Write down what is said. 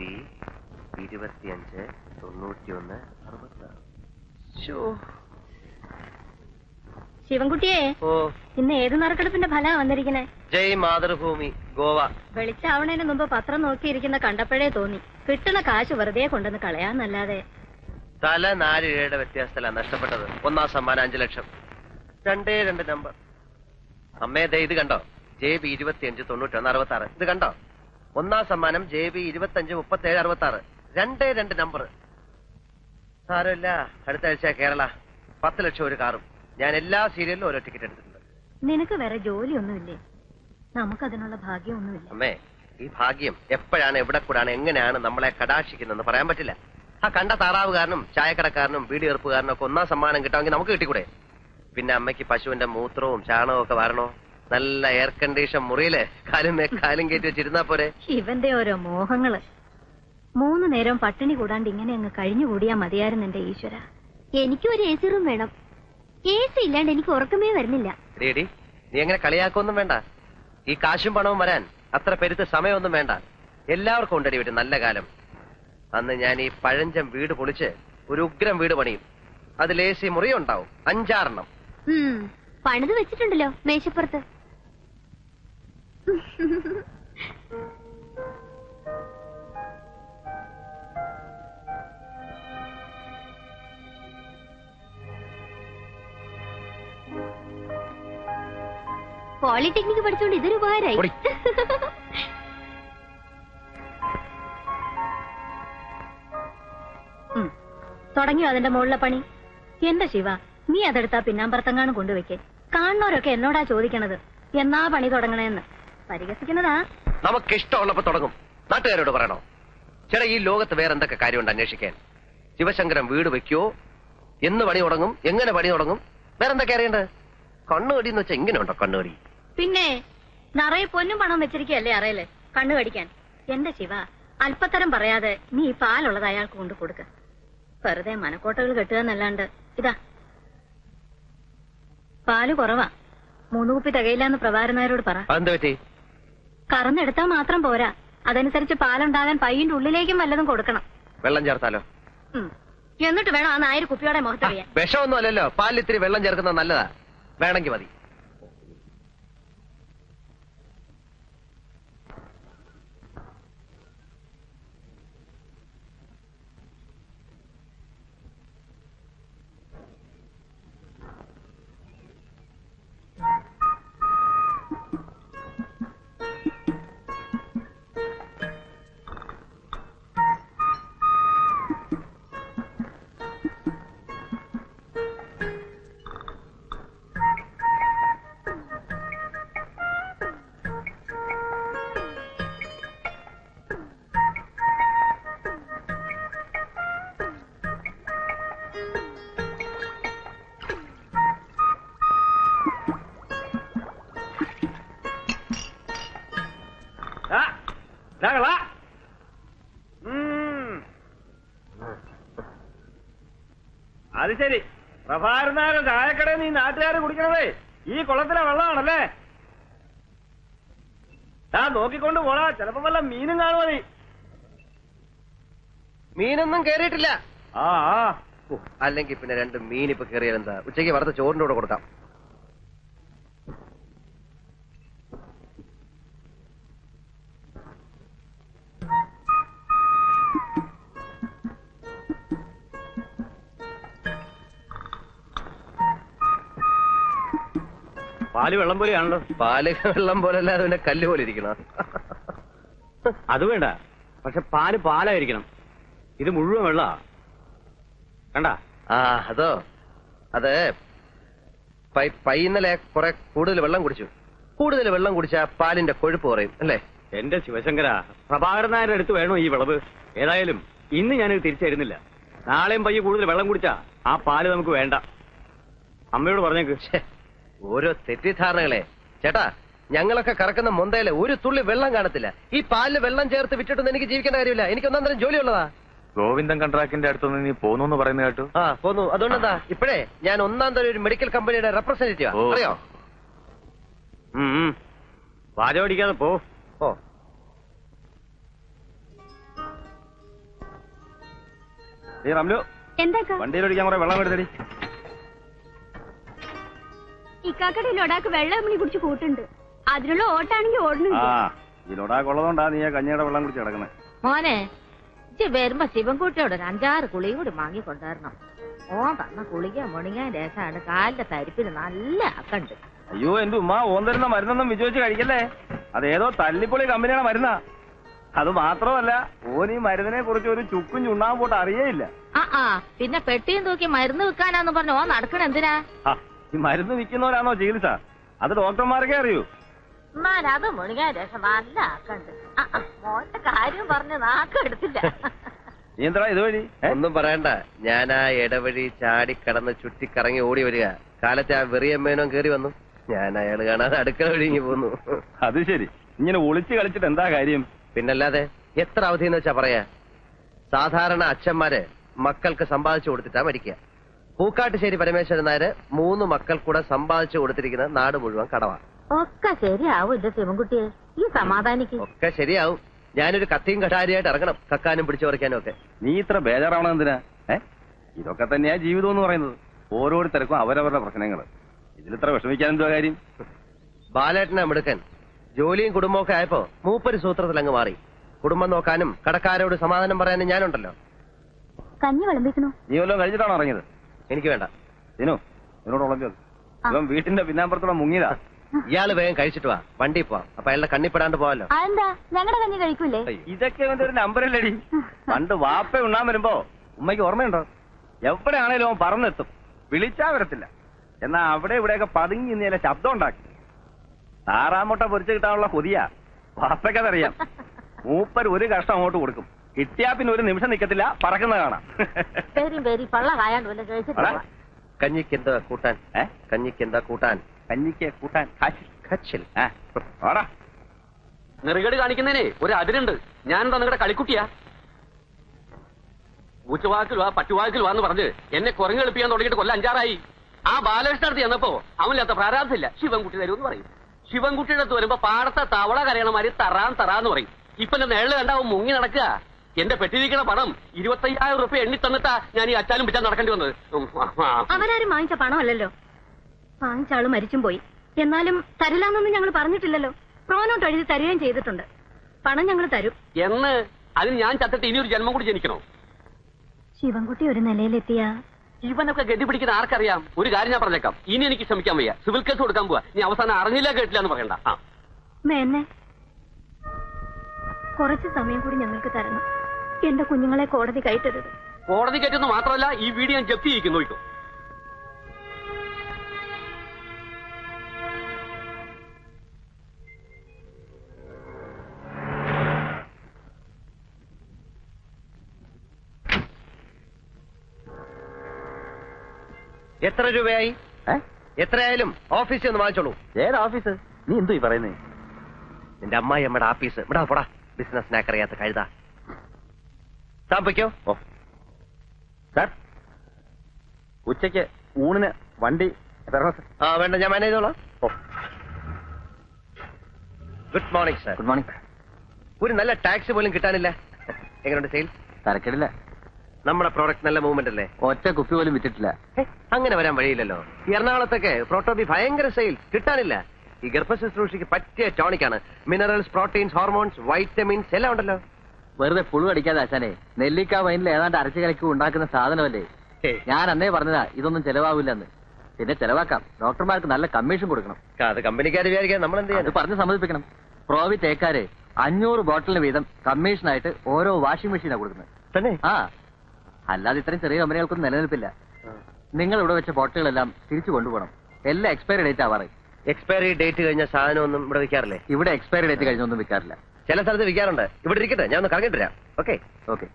B ഇരുപത്തിയഞ്ച് തൊണ്ണൂറ്റിയൊന്ന് ശിവൻകുട്ടിയെ ഓ. ഇന്ന് ഏത് നറുക്കെടുപ്പിന്റെ ഫലാ വന്നിരിക്കണേ ജയ് മാതൃഭൂമി ഗോവ. വെളിച്ചാവണേന് മുമ്പ് പത്രം നോക്കിയിരിക്കുന്ന കണ്ടപ്പോഴേ തോന്നി. കിട്ടുന്ന കാശ് വെറുതെ കൊണ്ടുവന്ന് കളയാന്നല്ലാതെ. തല നാല് രൂപയുടെ വ്യത്യാസത്തിലാണ് നഷ്ടപ്പെട്ടത്. ഒന്നാം സമ്മാനം അഞ്ചു ലക്ഷം. രണ്ടേ രണ്ട് നമ്പർ. അമ്മേ ദേ ഇത് കണ്ടോ? ജെ ബി ഇരുപത്തിയഞ്ച് തൊണ്ണൂറ്റൊന്ന് അറുപത്തി ആറ് ഇത് കണ്ടോ? ഒന്നാം സമ്മാനം ജെ ബി ഇരുപത്തഞ്ച് മുപ്പത്തി ഏഴ് അറുപത്തി ആറ് രണ്ടേ രണ്ട് നമ്പർ സാരമില്ല. അടുത്ത ആഴ്ച കേരള. പത്ത് ലക്ഷം ഒരു കാറും. ഞാൻ എല്ലാ സീരിയലിലും ഓരോ ടിക്കറ്റ് എടുത്തിട്ടുണ്ട്. നിനക്ക് വേറെ ജോലിയൊന്നുമില്ലേ? നമുക്കതിനുള്ള ഭാഗ്യമൊന്നുമില്ല. അമ്മേ ഈ ഭാഗ്യം എപ്പോഴാണ് എവിടെ കൂടാണ് എങ്ങനെയാണ് നമ്മളെ കടാക്ഷിക്കുന്നതെന്ന് പറയാൻ പറ്റില്ല. ആ കണ്ട താറാവുകാരനും ചായക്കടക്കാരനും വീടിയെറുപ്പുകാരനും ഒക്കെ ഒന്നാം സമ്മാനം കിട്ടാമെങ്കിൽ നമുക്ക് കിട്ടിക്കൂടെ? പിന്നെ അമ്മയ്ക്ക് പശുവിന്റെ മൂത്രവും ചാണകവും ഒക്കെ വരണോ? നല്ല എയർ കണ്ടീഷൻ മുറിയിൽ കാലും കാലും കയറ്റി വെച്ചിരുന്നാ പോരെ. ഇവന്റെ ഓരോ മോഹങ്ങൾ. മൂന്ന് നേരം പട്ടിണി കൂടാണ്ട് ഇങ്ങനെ അങ്ങ് കഴിഞ്ഞുകൂടിയാ മതിയായിരുന്നു എന്റെ ഈശ്വര. എനിക്കും ഒരു എ സി റൂം വേണം. എ സി ഇല്ലാണ്ട് എനിക്ക് ഉറക്കമേ വരുന്നില്ല. ഡേഡി നീ എങ്ങനെ കളിയാക്കൊന്നും വേണ്ട. ഈ കാശും പണവും വരാൻ അത്ര പെരുത്ത് സമയമൊന്നും വേണ്ട. എല്ലാവർക്കും ഉണ്ടടി വീട്ടിൽ നല്ല കാലം. അന്ന് ഞാൻ ഈ പഴഞ്ചം വീട് പൊളിച്ച് ഒരു ഉഗ്രം വീട് പണിയും. അതിൽ എ സി മുറിയുണ്ടാവും. അഞ്ചാറെണ്ണം. പണിത് വെച്ചിട്ടുണ്ടല്ലോ മേശപ്പുറത്ത്. പോളിടെക്നിക്ക് പഠിച്ചോണ്ട് ഇതൊരു ഉപകാരമായി. തുടങ്ങിയോ അതിന്റെ മുകളിലെ പണി? എന്റെ ശിവ നീ അതെടുത്താ പിന്നാമ്പറത്തെങ്ങാനും കൊണ്ടുവെക്കേ കാണുന്നവരൊക്കെ എന്നോടാ ചോദിക്കണത്. എന്നാ പണി തുടങ്ങണേന്ന്? പരിഹസിക്കുന്നതാ. നമുക്ക് ഇഷ്ടമുള്ളപ്പോ തുടങ്ങും. നാട്ടുകാരോട് പറയണോ? ചേട്ടാ ഈ ലോകത്ത് വേറെ എന്തൊക്കെ കാര്യമുണ്ട് അന്വേഷിക്കാൻ? ശിവശങ്കരൻ വീട് വെക്കോ എന്ന് പണി തുടങ്ങും. എങ്ങനെ പണി തുടങ്ങും? വേറെ എന്തൊക്കെ അറിയണ്ടത്? കണ്ണുകടി എന്ന് വെച്ചാൽ എങ്ങനെ ഉണ്ടോ കണ്ണുകടി പിന്നെ നിറയെ പൊന്നും പണം വെച്ചിരിക്കല്ലേ അറിയല്ലേ കണ്ണു കടിക്കാൻ. എന്റെ ശിവ അല്പത്തരം പറയാതെ നീ ഈ പാലുള്ളത് അയാൾക്ക് കൊണ്ട് കൊടുക്ക. വെറുതെ മനക്കോട്ടകൾ കെട്ടുക എന്നല്ലാണ്ട്. ഇതാ. പാൽ കുറവാ. മൂന്ന് കുപ്പി തികയില്ലാന്ന് പ്രഭാരൻ നായരോട് പറ. എന്താ പറ്റി? കറന്നെടുത്താൽ മാത്രം പോരാ. അതനുസരിച്ച് പാലുണ്ടാകാൻ പയ്യന്റെ ഉള്ളിലേക്കും വല്ലതും കൊടുക്കണം. വെള്ളം ചേർത്താലോ? എന്നിട്ട് വേണം ആ നായര് കുപ്പിയോടെ മുഖത്തറിയാൻ. വിഷമൊന്നും അല്ലല്ലോ. പാലിൽ ഇത്തിരി വെള്ളം ചേർക്കുന്നത് നല്ലതാ. വേണമെങ്കിൽ മതി. ദാ കളാ. ഉം. അത് ശരി. പ്രഭാരനാരൻ ചായക്കടയിൽ നീ നാട്ടുകാര് കുടിക്കണതേ. ഈ കുളത്തിലെ വെള്ളമാണല്ലേ? താ നോക്കിക്കൊണ്ട് പോടാ. ചിലപ്പോ വല്ല മീനും കാണുമോ നീ മീനൊന്നും കേറിയിട്ടില്ല. ആ അല്ലെങ്കിൽ പിന്നെ രണ്ട് മീൻ ഇപ്പൊ കയറിയാൽ എന്താ? ഉച്ചയ്ക്ക് വറുത്ത ചോറിന്റെ കൂടെ കൊടുക്കാം. പാൽ വെള്ളം പോലെയാണല്ലോ. പാൽ വെള്ളം പോലെ അല്ലാതെ പിന്നെ കല്ല് പോലെ ഇരിക്കണം? അത് വേണ്ട. പക്ഷെ പാൽ പാലായിരിക്കണം. ഇത് മുഴുവൻ വെള്ള. കണ്ട? ആ അതോ? അത് പൈ- കുറെ കൂടുതൽ വെള്ളം കുടിച്ചു. കൂടുതൽ വെള്ളം കുടിച്ചാ പാലിന്റെ കൊഴുപ്പ് കുറയും അല്ലേ? എന്റെ ശിവശങ്കര പ്രഭാകരൻ നായരുടെ അടുത്ത് വേണോ ഈ വിളവ്? ഏതായാലും ഇന്ന് ഞാനിത് തിരിച്ചരുന്നില്ല നാളെയും പയ്യെ കൂടുതൽ വെള്ളം കുടിച്ചാ ആ പാൽ നമുക്ക് വേണ്ട. അമ്മയോട് പറഞ്ഞേക്ക്. ഓരോ തെറ്റിദ്ധാരണകളെ. ചേട്ടാ ഞങ്ങളൊക്കെ കറക്കുന്ന മൊന്തയിൽ ഒരു തുള്ളി വെള്ളം കാണത്തില്ല. ഈ പാലിൽ വെള്ളം ചേർത്ത് വിറ്റിട്ടൊന്നും എനിക്ക് ജീവിക്കേണ്ട കാര്യമില്ല. എനിക്ക് ഒന്നാം ജോലി ജോലിയുള്ളതാ. ഗോവിന്ദൻ കൺട്രാക്ടിന്റെ അടുത്തൊന്ന് നീ പോന്നു പറയുന്നത് കേട്ടു? ആ പോന്നു. അതുകൊണ്ടെന്താ? ഇപ്പോഴേ ഞാൻ ഒന്നാം തരം ഒരു മെഡിക്കൽ കമ്പനിയുടെ റെപ്രസെന്റേറ്റീവ്. അറിയോ? വാചോടിക്കാതെ. പോ. ഓ. റംലു. എന്താക്കാ വണ്ടിയിലൊഴിക്കാൻ കുറെ വെള്ളം എടുത്തടി. ഇക്കാക്കടെ ലൊടാക്ക് വെള്ളം കുടിച്ച് കൂട്ടുണ്ട്. അതിനുള്ള ഓട്ടാണെങ്കിൽ ആ ഓടുന്നുണ്ട് ഈ ലൊടാക്കുള്ളതുകൊണ്ടാ നീ ആ കഞ്ഞിയുടെ വെള്ളം കുടിച്ച് കിടക്കുന്നത് മോനെ ഇജ്ജ് വരുമ്പോ ശിവൻകുട്ടിയോട് ഒരു അഞ്ചാറ് കുളിയും കൂടി വാങ്ങി കൊണ്ടുവരണം. ഓൻ തന്ന കുളിക്കാൻ മുണിങ്ങാൻ രസമാണ്. കാലിന്റെ തരിപ്പിന് നല്ല അക്കണ്ട്. അയ്യോ എന്റെ ഉമ്മ ഓൻ തരുന്ന മരുന്നൊന്നും വിജയിച്ച് കഴിക്കല്ലേ? അതേതോ തല്ലിപ്പൊളി കമ്പനിയുടെ മരുന്നാ. അത് മാത്രമല്ല ഓൻ ഈ മരുന്നിനെ കുറിച്ച് ഒരു ചുക്കും ചുണ്ണാൻ പോട്ട് അറിയേയില്ല. ആ ആ പിന്നെ പെട്ടിയും തൂക്കി മരുന്ന് വെക്കാനാന്ന് പറഞ്ഞു ഓ നടക്കണ എന്തിനാ? ആ, ഈ മരുന്ന് വിൽക്കുന്നവരാണോ ചികിത്സ? അത് ഡോക്ടർമാർക്കേ അറിയൂ. അത് മുഴുകാൻ നല്ല മോന്റെ കാര്യം പറഞ്ഞ് നാക്കെടുത്തില്ല. നീ എന്താ ഇതുവഴി ഒന്നും പറയണ്ട. ഞാൻ ആ ഇടവഴി ചാടി കടന്ന് ചുറ്റിക്കറങ്ങി ഓടി വരിക. കാലത്തെ ആ വെറിയമ്മേനോ കേറി വന്നു. ഞാൻ അയാൾ കാണാതെ അടുക്കള ഒഴുങ്ങി പോന്നു. അത് ശരി. ഇങ്ങനെ ഒളിച്ചു കളിച്ചിട്ട് എന്താ കാര്യം? പിന്നല്ലാതെ എത്ര അവധി എന്ന് വെച്ചാ പറയാ? സാധാരണ അച്ഛന്മാരെ മക്കൾക്ക് സമ്പാദിച്ചു കൊടുത്തിട്ടാ മരിക്കുക. പൂക്കാട്ടുശ്ശേരി പരമേശ്വരൻ നായര് മൂന്ന് മക്കൾ കൂടെ സമ്പാദിച്ചു കൊടുത്തിരിക്കുന്ന നാട് മുഴുവൻ കടവാ. ഒക്കെ ശരിയാവും എന്റെ ശിവൻകുട്ടിയെ ഈ സമാധാനിക്ക്. ഒക്കെ ശരിയാവും. ഞാനൊരു കത്തിയും കഠാരിയായിട്ട് ഇറങ്ങണം കക്കാനും പിടിച്ചു പറിക്കാനും ഒക്കെ. നീ ഇത്ര ബേജാറാവണം എന്തിനാ? ഏ? ഇതൊക്കെ തന്നെയാ ജീവിതം എന്ന് പറയുന്നത്. ഓരോരുത്തർക്കും അവരവരുടെ പ്രശ്നങ്ങൾ ഇതിലിത്ര വിഷമിക്കാൻ എന്തുവാ കാര്യം? ബാലേട്ടനെ മിടുക്കൻ. ജോലിയും കുടുംബവും ഒക്കെ ആയപ്പോ മൂപ്പര് സൂത്രത്തിൽ അങ്ങ് മാറി. കുടുംബം നോക്കാനും കടക്കാരോട് സമാധാനം പറയാനും ഞാനുണ്ടല്ലോ. കഞ്ഞി വിളമ്പിക്കണോ? നീ വല്ലതും കഴിഞ്ഞിട്ടാണോ ഇറങ്ങിയത്? എനിക്ക് വേണ്ട. ദിനു ഇതിനോട് ഉളമ്പിയത് ഇവൻ വീട്ടിന്റെ പിന്നാമ്പുറത്തോടെ മുങ്ങിയതാ. ഇയാൾ വേഗം കഴിച്ചിട്ട് വാ. വണ്ടി പോവാം. അപ്പൊ അയാളുടെ കണ്ണിപ്പെടാണ്ട് പോവാലോ. അതെന്താ? ഞങ്ങളുടെ കഞ്ഞി കഴിക്കൂലേ? ഇതൊക്കെ ഇവന്റെ ഒരു നമ്പറല്ലേടി. പണ്ട് വാപ്പ ഉണ്ണാൻ വരുമ്പോ ഉമ്മയ്ക്ക് ഓർമ്മയുണ്ടോ? എവിടെയാണേലും അവൻ പറന്നെത്തും. വിളിച്ചാ വരത്തില്ല. എന്നാ അവിടെ ഇവിടെയൊക്കെ പതുങ്ങി ഇന്നലെ ശബ്ദം ഉണ്ടാക്കി. താറാമുട്ട പൊരിച്ചു കിട്ടാനുള്ള കൊതിയാ. വാപ്പയ്ക്കതറിയാം. മൂപ്പർ ഒരു കഷ്ടം അങ്ങോട്ട് കൊടുക്കും. കിട്ടിയാ പിന്നെ ഒരു നിമിഷം നിക്കത്തില്ല പറക്കുന്ന കാണാം. പേരും പേരി പള്ള കായാണ്ട് വല്ല കഴിച്ചിട്ട് അടാ, പോവാം. കഞ്ഞിക്ക് എന്താ കൂട്ടാൻ? ഏ? കഞ്ഞിക്ക് എന്താ കൂട്ടാൻ? കഞ്ഞിക്ക് കൂട്ടാൻ കച്ചിൽ. നെറുകേട് കാണിക്കുന്നതിനെ ഒരു അതിരുണ്ട്. ഞാനെന്താ നിങ്ങളുടെ കളിക്കുട്ടിയാ? ഊച്ചവാക്കിൽ വാ പട്ടുവാക്കിൽ വാന്ന് പറഞ്ഞ് എന്നെ കുരങ്ങ് എളുപ്പിക്കാൻ തുടങ്ങിയിട്ട് കൊല്ലം അഞ്ചാറായി. ആ ബാലകൃഷ്ണ അടുത്ത് ചെന്നപ്പോ അവനില്ലാത്ത പ്രാരാബ്ധമില്ല ശിവൻകുട്ടി തരുമെന്ന് പറയും. ശിവൻകുട്ടിയുടെ അടുത്ത് വരുമ്പോ പാടത്തെ തവള കരയണമാതിരി തറാൻ തറാന്ന് പറയും. ഇപ്പൊ എന്റെ നേളിൽ കണ്ടാവും മുങ്ങി നടക്കുക. എന്റെ പെട്ടിരിക്കണ പണം ഇരുപത്തയ്യായിരം റുപ്യ എണ്ണി തന്നിട്ടാ ഞാൻ ഈ അച്ചാലും പിച്ചാൻ നടക്കേണ്ടി വന്നത്. അവരാരും വാങ്ങിച്ച പണമല്ലല്ലോ. വാങ്ങിച്ച ആൾ മരിച്ചും പോയി. എന്നാലും തരില്ലാന്നൊന്നും ഞങ്ങൾ പറഞ്ഞിട്ടില്ലല്ലോ. പ്രോനോട്ട് എഴുതി തരികയും ചെയ്തിട്ടുണ്ട്. പണം ഞങ്ങൾ തരും. എന്ന്? അതിന് ഞാൻ ചത്തിട്ട് ഇനി ഒരു ജന്മം കൂടി ജനിക്കണോ? ശിവൻകുട്ടി ഒരു നിലയിലെത്തിയ. ഇവനൊക്കെ ഗതി പിടിക്കുന്ന ആർക്കറിയാം? ഒരു കാര്യം ഞാൻ പറഞ്ഞേക്കാം. ഇനി എനിക്ക് ശ്രമിക്കാൻ വയ്യ. സിവിൽ കേസ് കൊടുക്കാൻ പോവാ. നീ അവസാനം അറിഞ്ഞില്ല കേട്ടില്ല എന്ന് പറയണ്ട. ആ. മേന്നെ കുറച്ച് സമയം കൂടി ഞങ്ങൾക്ക് തരണം. എന്റെ കുഞ്ഞുങ്ങളെ കോടതി കയറ്റരുത്. കോടതി കയറ്റുന്ന മാത്രമല്ല ഈ വീട് ഞാൻ ജപ്തി ചെയ്യിക്കുന്നു നോക്കൂ എത്ര രൂപയായി? എത്രയായാലും ഓഫീസിൽ ഒന്ന് വാങ്ങിച്ചോളൂ. ഏത് ഓഫീസ്? നീ എന്തോ ഈ പറയുന്നേ? നിന്റെ അമ്മായി അമ്മയുടെ ആഫീസ് ഇവിടെ പോടാ. ബിസിനസ് നാക്കറിയാത്ത കഴുത. താൻ പൊയ്ക്കോ ഓ. സാർ ഉച്ചയ്ക്ക് ഊണിന് വണ്ടി തരണോ സാർ ആ വേണ്ട ഞാൻ മാനേജ് ചെയ്തോളാം. ഓ. Good morning sir. Good morning ഒരു നല്ല ടാക്സി പോലും കിട്ടാനില്ല. എങ്ങനെയുണ്ട് സെയിൽ? തരക്കിടില്ല. നമ്മുടെ പ്രോഡക്റ്റ് നല്ല മൂവ്മെന്റ് അല്ലേ? ഒറ്റ കുപ്പി പോലും വിറ്റിട്ടില്ല. അങ്ങനെ വരാൻ വഴിയില്ലല്ലോ. എറണാകുളത്തൊക്കെ പ്രോട്ടോബി ഭയങ്കര സെയിൽ കിട്ടാനില്ല. ഈ ഗർഭശുശ്രൂഷയ്ക്ക് പറ്റിയ ടോണിക്കാണ് മിനറൽസ് പ്രോട്ടീൻസ് ഹോർമോൺസ് വൈറ്റമിൻസ് എല്ലാം ഉണ്ടല്ലോ. വെറുതെ പുഴു അടിക്കാതെ അച്ഛനെ നെല്ലിക്ക വൈനിൽ ഏതാണ്ട് അരച്ചു കലക്കി ഉണ്ടാക്കുന്ന സാധനമല്ലേ? ഞാൻ അന്നേ പറഞ്ഞതാ ഇതൊന്നും ചെലവാവില്ലെന്ന്. പിന്നെ ചെലവാക്കാം. ഡോക്ടർമാർക്ക് നല്ല കമ്മീഷൻ കൊടുക്കണം. അത് കമ്പനിക്കാർ വിചാരിക്കാൻ നമ്മൾ എന്ത് ചെയ്യാൻ പറഞ്ഞ് സമ്മതിപ്പിക്കണം. പ്രോവി തേക്കാര് അഞ്ഞൂറ് ബോട്ടിലിന് വീതം കമ്മീഷനായിട്ട് ഓരോ വാഷിംഗ് മെഷീനാ കൊടുക്കുന്നത്. തന്നെ? ആ. അല്ലാതെ ഇത്രയും ചെറിയ കമ്പനികൾക്കൊന്നും നിലനിൽപ്പില്ല. നിങ്ങൾ ഇവിടെ വെച്ച ബോട്ടുകളെല്ലാം തിരിച്ചു കൊണ്ടുപോകണം. എല്ലാം എക്സ്പയറി ഡേറ്റ് ആവാറ് എക്സ്പയറി ഡേറ്റ് കഴിഞ്ഞ സാധനം ഒന്നും ഇവിടെ വിൽക്കാറില്ലേ? ഇവിടെ എക്സ്പയറി ഡേറ്റ് കഴിഞ്ഞൊന്നും വിൽക്കാറില്ല. ചില സ്ഥലത്ത് വിൽക്കാറുണ്ട്. ഇവിടെ ഇരിക്കട്ടെ ഞാൻ ഒന്ന് കറങ്ങിട്ട് വരാം. ഓക്കെ. ഓക്കെ.